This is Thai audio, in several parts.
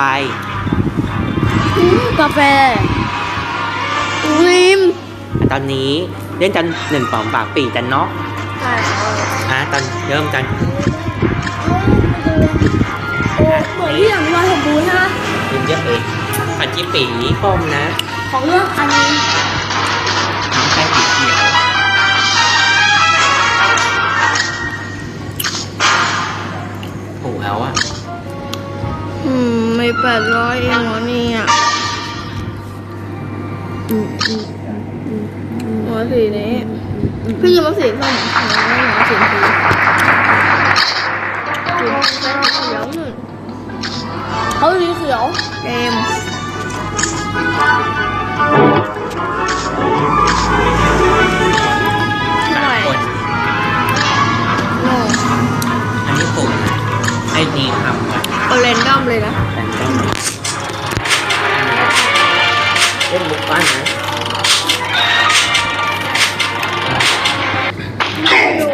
ยู่กับใครกาแฟลิมตอนนี้เล่นกันหนึ่งปอมปากปีกันเนาะใช่อะตอนเริ่มกันโอ้เหมือนที่อย่างวันของบูใช่ไหมยินเยอะเองผัดจีปีป้มนะ ของเรื่องอันนี้น้ ดร้อยเองเหรอเนี่ยหัวสีนี้พี่ยืมมาสีส้มหนูไม่หนูสีชมพูสีเขียวหนึ่งเขาสีเขียวเกมสามคนโน่อันนี้ผมไอ้ดีทำอะเอเรนดอมเลยนะ บ้านนะ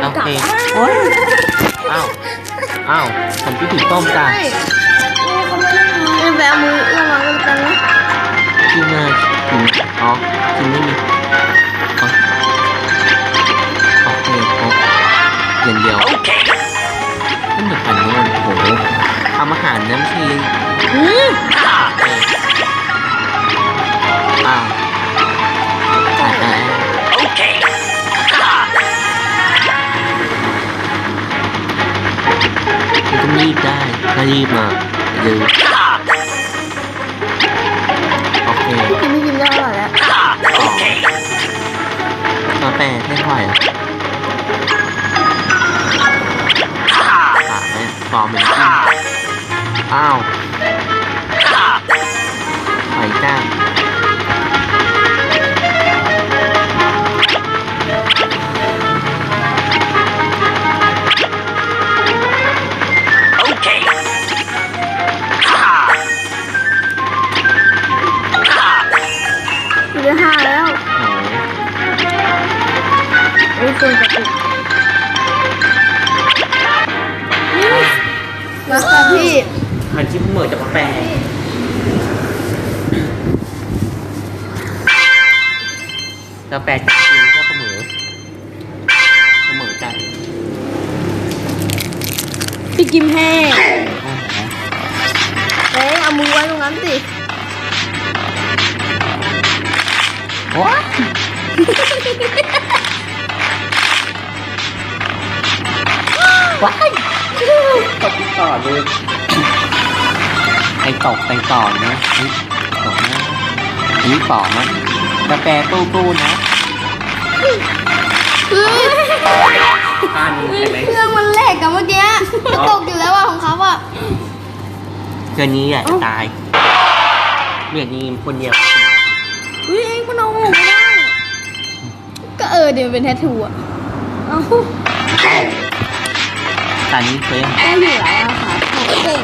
โอเคโอ้ยอ้าว อ้าวผมที่ถูกต้มจ้ะแบบมือระวังกันกันนะที่มากินอ๋อกินไม่มีโอเคครบอย่างเดียวนั่นเดือดพันโน่นโอ้โหทำอาหารน้ำที ถ้ารีบมาลืมโอเคกินไม่กินได้อร่อยแล้วกาแฟไม่ค่อยอะขาแม่ฟอร์มเป็นที่อ้าวหอยจ้างาแฟจะกินก็เสมอเสมอกันพี่กิมแห้งโอ้โหเอ้ยเอามือไว้ตรงนั้นสิว้าว้ายตกต่อเลยไปตกไปต่อนะเฮ้ยตกนะอันนี้ต่อนะกาแฟตู้ตู้ๆนะ ท่านใช่ไหมเครื่องมันแหลกกับเมื่อกี้มันตกอยู่แล้วอะของเขาอะเดือนนี้อยากจะตายเดือนนี้คนเดียวเฮ้ยเองมันเอาออกไม่ได้ก็เออเดี๋ยวเป็นแททูอะเอ้าตอนนี้เคยได้อยู่แล้วอะค่ะองเก่ง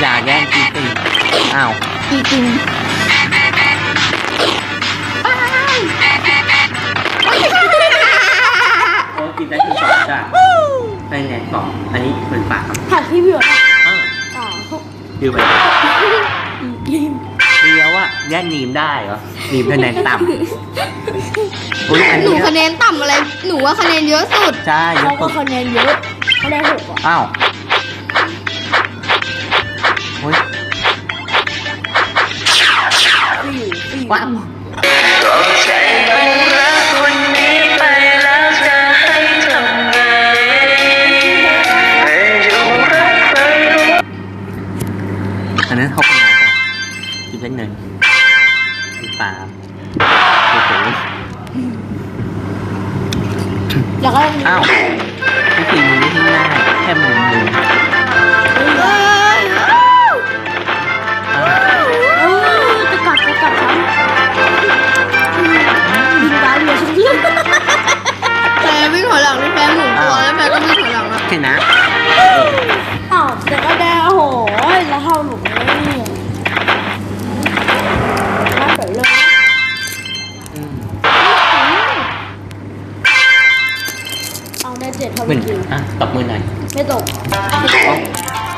อย่าแย่งกินสิอ้าว จริงโดูไปเดียวว่าแย่งนีมได้เหรอนีมคะแนนต่ำอุ้ยอันหนูนี้คะแนนต่ำอะไร หนูว่าคะแนนเยอะสุด ใช่ยเขากก็สุดคะแนนเยอะเขาได้หกอะอ้าวโอ้ยว้าว นนั้นเขาเป็นไงกันกินเป็นหนึ่งเป็นปลาโอ้โหแล้วก็อ้าว เอาได้เจ็ดเท่าเหมือนจริงอะตบมือหน่อยไม่ตกโอ้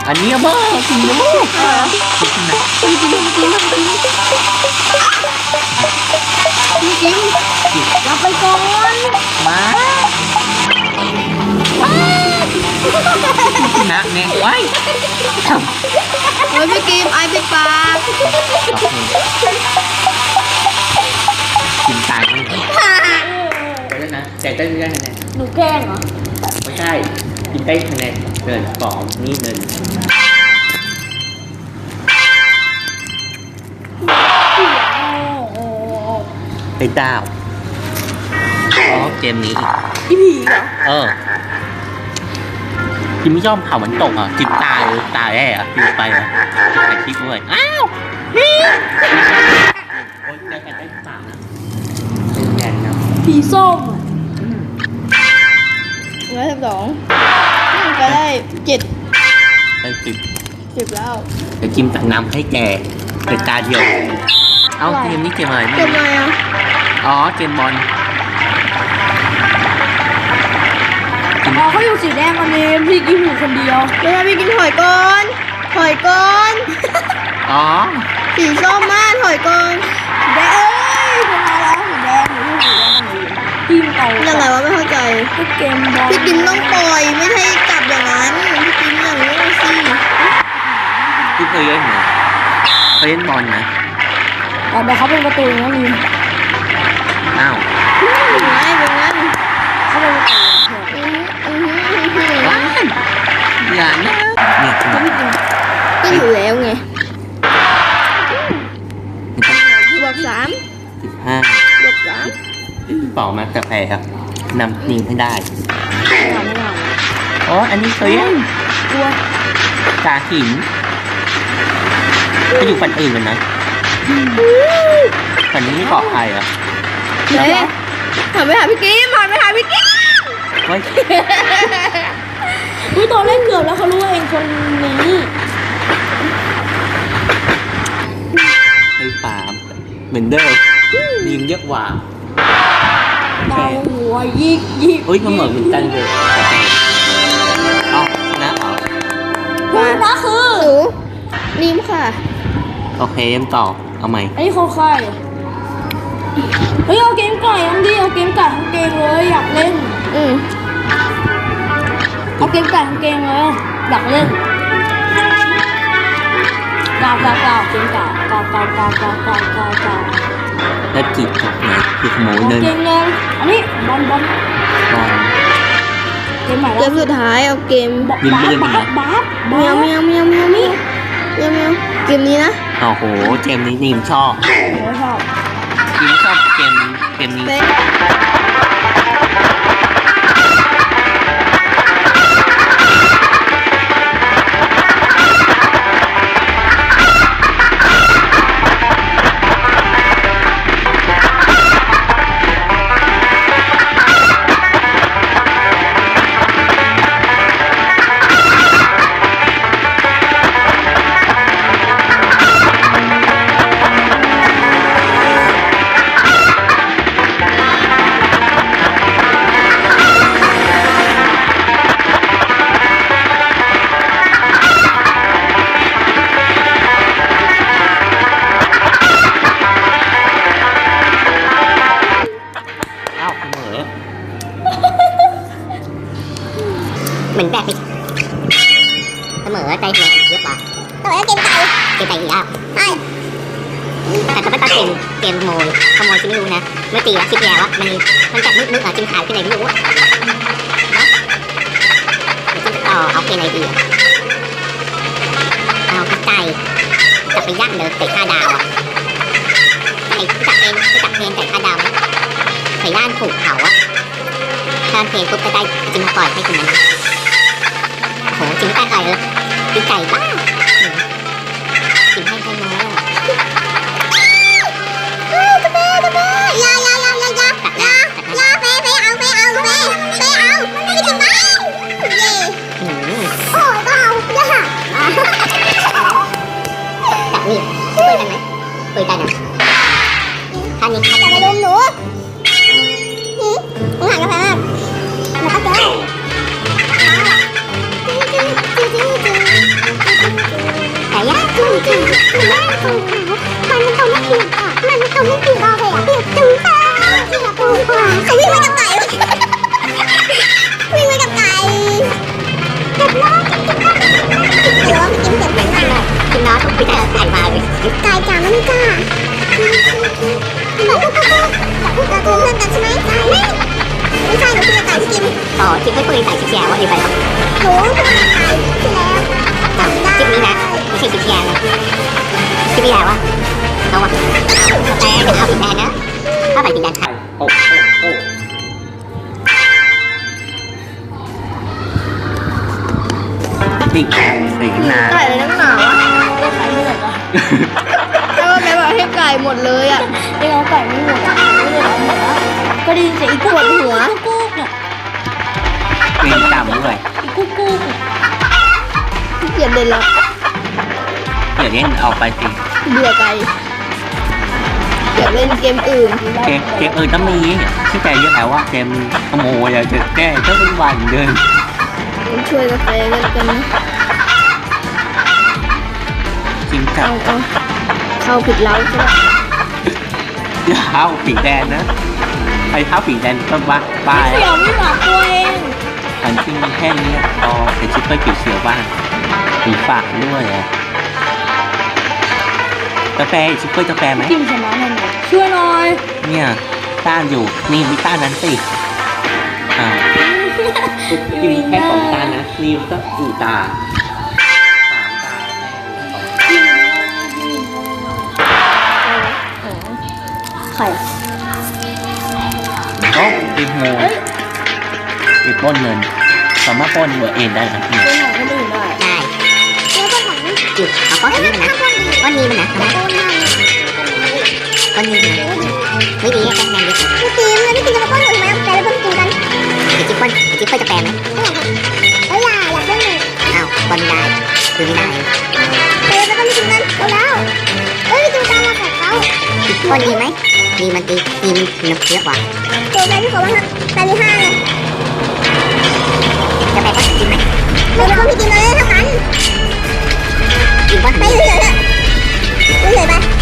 อันนี้บ้าจริงนะลูกเออคิดขึ้นนะจริงจริงจริงจริงจริงจริงรับไปก่อนมาชนะแน่ไว้เอ้าโอ้ยพี่กิมไอปิดปากโอเคกินตายไม่ได้ไปแล้วนะแต่ได้ได้คะแนนหนูแกล้งเหรอไม่ใช่กินได้คะแนนเกินสองนี่เงินโอ้ไอ้ดาวอ๋อเกมนี้อีกพี่ผีเหรอเออกินไม่ยอมเผามันตกอะกินตายเลยตายแย่อะกินไปอะถ่ายคลิปด้วยอ้าวนี่โอ๊ยได้กันได้สามนะเป็นแทนนะผีส้ม ร้อยสิบสองก็ได้เจ็ดได้สิบสิบแล้วจะกินตักน้ำให้แกเป็นตาเดียว เอาเกมนี้เกมอะไรเจ็ดไงอะ อ๋อ เกมบอลอ๋อเขาอยู่สีแดงกันเองพี่กิมอยู่คนเดียวไม่ใช่พี่กิมถอยก่อนถอยก่อนอ๋อ สีส้มมากถอยก่อนแดงเอ้ยชนะแล้วสีแดงหนูสีแดง กันเองทีมเก่ายังไงวะไม่เข้าใจเกมบอลพี่กิมต้องปล่อยไม่ใช่จับอย่างนั้นพี่กิมอย่างนี้สิที่เคยเล่นเหรอเคยเล่นบอลนะอ๋อเดี๋ยวเขาเป็นประตูนะลิมอ้าวเป็นไงเป็นไงเขาเป็นประตูอืออืออือว้ายอย่านะเนี่ยคุณก็อยู่แล้วไง เป่ามากาแฟครับนำนิงให้ได้ไม่เอาไม่เอาอ๋อ อันนี้เคยเล่นกลัวตาหินไปอยู่ฝันอื่นกันนะฝันนี้ไม่ปลอดภัยเหรอะเฮ้ยหันไปหาพี่กิมหันไปหาพี่กิมเฮ้ยอุ้ยตอนเล่นเกือบแล้วเขารู้ว่าเองคนนี้ไอ้ปามเหมือนเดิมนิมเยอะกว่า ดาวหัวยิกยิกเฮ้ยมันเหมือนเหมือนกันเลยเอานะเอาคุณนะคือหนูนิมค่ะ โอเคเอ็มต่อ เอาใหม่ ไอ้คนใครเฮ้ยเอาเกมไก่อันดีเอาเกมไก่ทั้งเกมเลยอยากเล่น อืมเอาเกมไก่ทั้งเกมเลยอยากเล่นกาวกาวกาวเกมไก่กาวกาวกาวกาวกาวกาวกาว แล้วจีบจากไหนคือขโมยเอาเดินเกมเลยอันนี้บอลบอลบอลเกมใหม่เกแล้วมสุดท้ายเอาเกมบาสยิงไม่บาได้สไหมบาสแมบาวสแมวแมวแมวนี่แมวแมวเกมนี้นะโอ้โหเกมนี้นิมชอบโอ้ชอบนิมชอบเกมเกมนี้ เป๊ะ รู้นะเมื่อตีแล้วคิดแย่ว่ามันมันจากมึกมึกอะจิมหายไปไหนไม่รู้อะนะต่อเอาเกมไหนดีเอาพี่ไก่จะไปย่างเดินเตะห้าดาวอะไอ้จับเพลงจับเพลงไก่ห้าดาวไหมไก่ย่านถูกเผาอะถ้าเพลงปุ๊บจะได้จิมมาปล่อยให้คนนั้นโหจริงไม่ไก่เลยกินไก่บ้าก คุยกันอะท่านนี้จะไปรุมหนูหืมหางกาแฟมากมาตั้งใจแต่ยากจริงจริงยากจริงค่มันเขาไม่ผิดอะมันเขาไม่ผิดเราเลยอะผิดถึงตาที่เราปูกว่าใครที่มาจะไป ไก่จ๋าไม่กล้าบอกก็ก็ก็ก็เพื่อนกันใช่ไหมไม่ไม่ใช่หนูคือไก่ที่กินต่อคลิปไม่คุยใส่ชิแชร์ว่าดีไปครับหนูคือไก่ที่แล้วจำได้คลิปนี้นะไม่ใช่ชิแชร์นะคลิปนี้แล้ววะเอาวะแต่เอาผิดแทนนะถ้าใส่ผิดแทนค่ะโอ้โอ้โอ้ติดติดนาไก่เลยนักหนาวะก็ไก่ไม่หมดอะแล้วก็ ห้ไก่หมดเลยอะไม่เอาไก่ไม่หมดอะไม่ได้เอาหมดอะก็ได้ยินเสียงอีกปวดหัวกุ๊กเนี่ยเกรงจำด้วยอีกุ๊กกุ๊กเกลียดเลยละเดี๋ยวเล่นออกไปสิเบื่อไก่อยากเล่นเกมอื่นเกมเกมอื่นก็มีที่แต่เยอะแล้วว่าเกมขโมยจะแก้ก็เป็นวันเดินช่วยกาแฟกันกันนะจริงจัเอาง เอาเข้าผิดเล้าใช่ไหมอย่าเท้าผีแดงนะใครเท้าผีแดงก็บ้าบ้าไม่แล้วยอมไม่ฝากตัวเองอันที่แค่นี้พอไปชิปเปอร์ผิวเสียวบ้างมีฝากด้วยอะกาแฟชิปเปอร์กาแฟไหมกินชนะหน่อยช่วยหน่อย เนี่ยต้านอยู่นี่มีต้านนั้นสิอ่ากินแค่สองตานะนี่ก็สี่ตา ไข่ก็ติดโมติดปล้นเงิน สามารถปล้นเบอร์เอ็นได้นะเนี่ยช่วยหน่อยก็ดื่มได้ได้แล้วก็ของจุดเอาก้อนนี้มันนะก้อนนี้มันนะทำไมก้อนนี้มันนะไม่มีแค่แมนเยอะพี่ตีมแล้วพี่ตีมจะมาป้อนหนูทำไมแต่เราต้องกินกันไอ้จิ๊บก้อนไอ้จิ๊บก้อนจะแปลไหมไม่อยากครับแล้วอย่าอยากเล่นหนูอ้าวก้อนไม่ได้คือไม่ได้แต่เราต้องกินกันเอาแล้วเอ้ยดูตามมาของเขาก้อนดีไหม ดีมันตีดีมันเยอะกว่าตัวแม่ที่เขาว่าแปดที่ห้าเลยจะแปลก้อนกินไหมไม่ได้ก็พี่กินเลยเท่ากันกินก้อนไปไม่เฉยๆเลยไปเฉยไป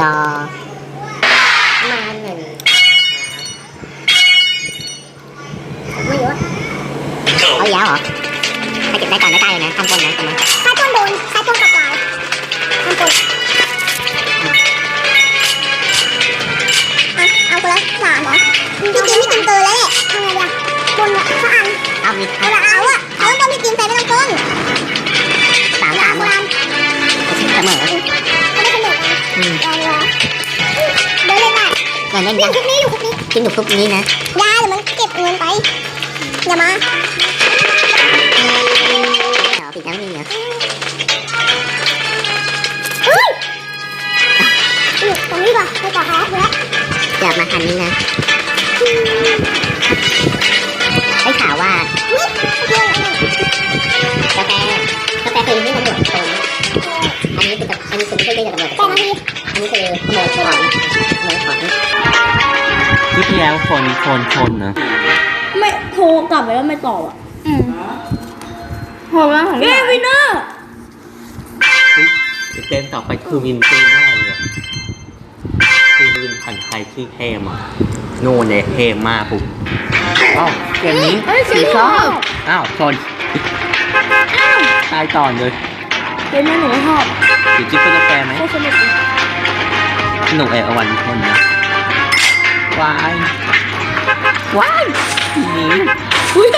รอมาหนึ่งไม่เยอะเอาอีกแล้วเหรอถ้าเก็บได้ก่อนได้ได้เลยนะทำบนนะทำไมใครป้นโดนใครป้นกับตายข้ามป้นเอาคนละสามเหรอพี่กินพี่กินเกินแล้วแหละทำไงดีอะป้นละสักอันเอามีเอาละเอาอะเอาต้องป้นพี่กินแต่ไม่ต้องป้นสามสามโบหมดเสมอไม่ได้สนุกอืมอ เดี๋ยวเล่นได้เงินเล่นอยัยู่งคุกนี้อยู่คุกนี้กินอยู่คุกนี้นะยาเดี๋ยวมันเก็บเงินไปอย่ามาเดี๋ยวปิดยังไม่มีเหรอเฮ้ยอยู่ตรงนี้ก่อนไปต่อครับแล้วเดี๋ยวมาคันนี้นะได้ข่าวว่านี่เรื่องอะไรกาแฟกาแฟคือที่มันหมดตรงอันนี้คืออันนี้คือไม่ใช่เรื่องกับตำรวจแต่นาที อันนี้คือขโมยของขโมยของที่ที่แล้วคนคนคนนะไม่โทรกลับไปแล้วไม่ตอบอะอืมพอแล้วของเกมวินเนอร์เฮ้ยเกมต่อไปคือวินตีแน่เลยอะตีวินผ่านใครชื่อเทมอะโน่นเลยเทมมากปุ๊บอ้าวเกมนี้เอ้ยสีสีชชออบบอ้าวชนตายตอนเลยเกมนี้หนูก็ชอบเดี๋ยวจิ๊บก็จะแปลไหมโคตรสนุกเลย หนูเออวันคนนะวายวายทีนี้อุ้ย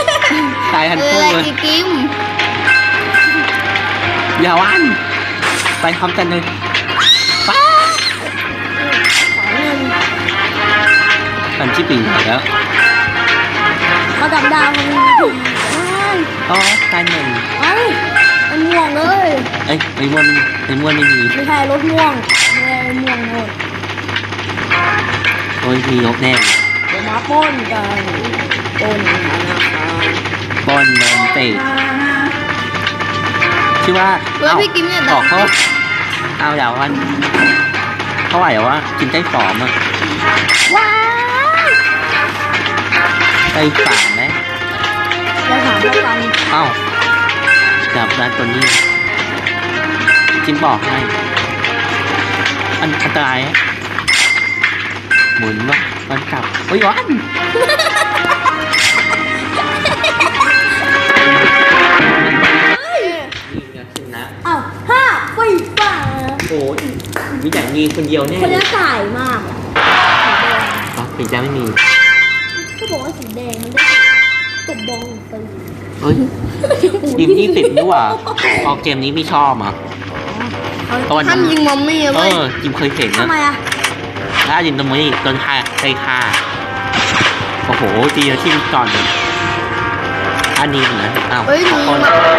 ตายทันคู่เลยอีกิมอย่าวันไปพร้อมกันเลยป้าสองหนึ่งมันชิปปิ้งหายแล้วมาดับดาวมันมีผีไม่อ๋อตายหนึ่งเอ้ยมันม่วงเลยเอ้ยไอ้ม้วนไม่ไอ้ม้วนไม่มีไม่ใช่รถม่วง ไม่ใช่ม่วงเลยโอ้ยมีลบแน่เลยเดี๋ยวมาปล้นกันปล้นธนาคารบอลแมนเตะชื่อว่าแล้วเอ้าพี่กิมเนี่ยบนะอกเขาเอาอย่าวันเขาว่าอย่าว่ากินได้สองอะว้าวได้สามไหมเราถามเท่ากันเอ้าจับร้านตัวนี้จิมบอกให้ อันอันตรายอะหมุนวะมันกลับเฮ้ยวันนี่ไงชนะอ้าวห้าปีป่าโอ้ยมีแต่มีคนเดียวแน่คนเลนี้ยสายมากอะอ๋อปิ่นแจ้ไม่มีก็บอกว่าสีแดงมันได้ตบบองไปเฮ้ยยิมยี่สิบนี่หว่าพอเกมนี้ไม่ชอบอะ ตอนห้ามยิงมอมมี่เอเว้ยอยิมเคยเห็นนะทำไมอะถ้ายิมตรงนี้โดนฆ่าใส่ฆ่าโอ้โหตีแล้วทิ่มก่อนเลยอันนี้นะอ้าวเฮ้ยหนูคนมานี่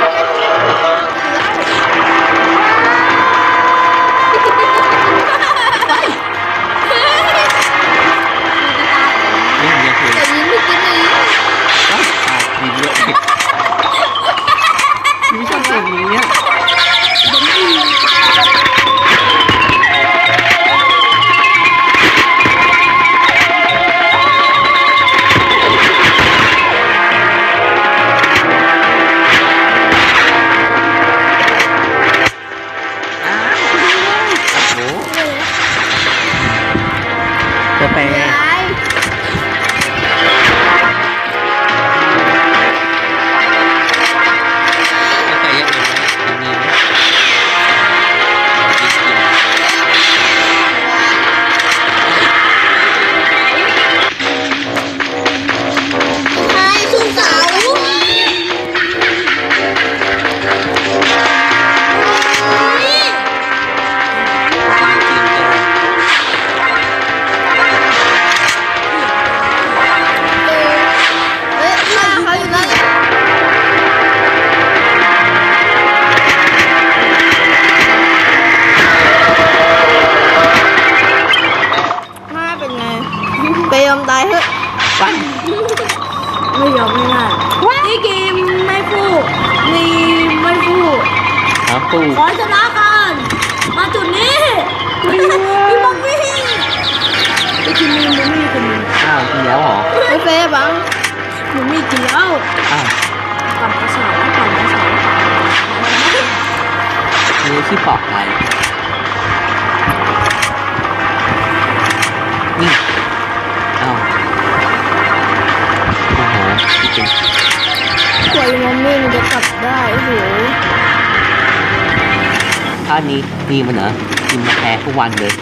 ๆท่านี้ดีมันเหรอกินมาแพ้ทุกวันเลย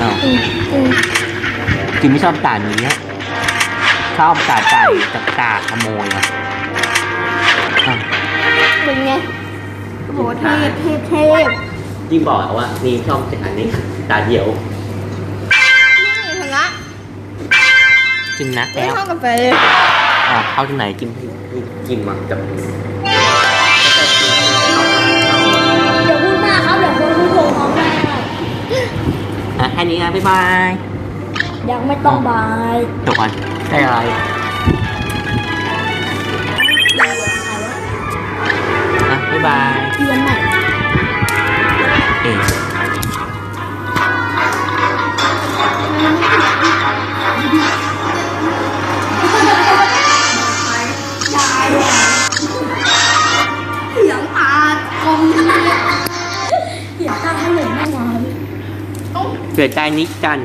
อ้าวอืมอืมกินไม่ชอบด่านนี้อะชอบด่านไก่กับกาขโมยอะอ้าวเป็นไงโอ้โหเทพเทพเทพยิ่งบอกว่านี่ชอบด่านนี้ด่านเดียวนี่ชนะจิมนะไม่แล้วเท่ากับแฟนเลยอ่าเข้าที่ไหนจิมจิมมากับ ค่นี้นะบ๊ายบาย ยังไม่ต้องบายจบกันได้อะไรอะบ๊ายบายเรียนใหม่เอ๊ะ เกิดได้นิจัน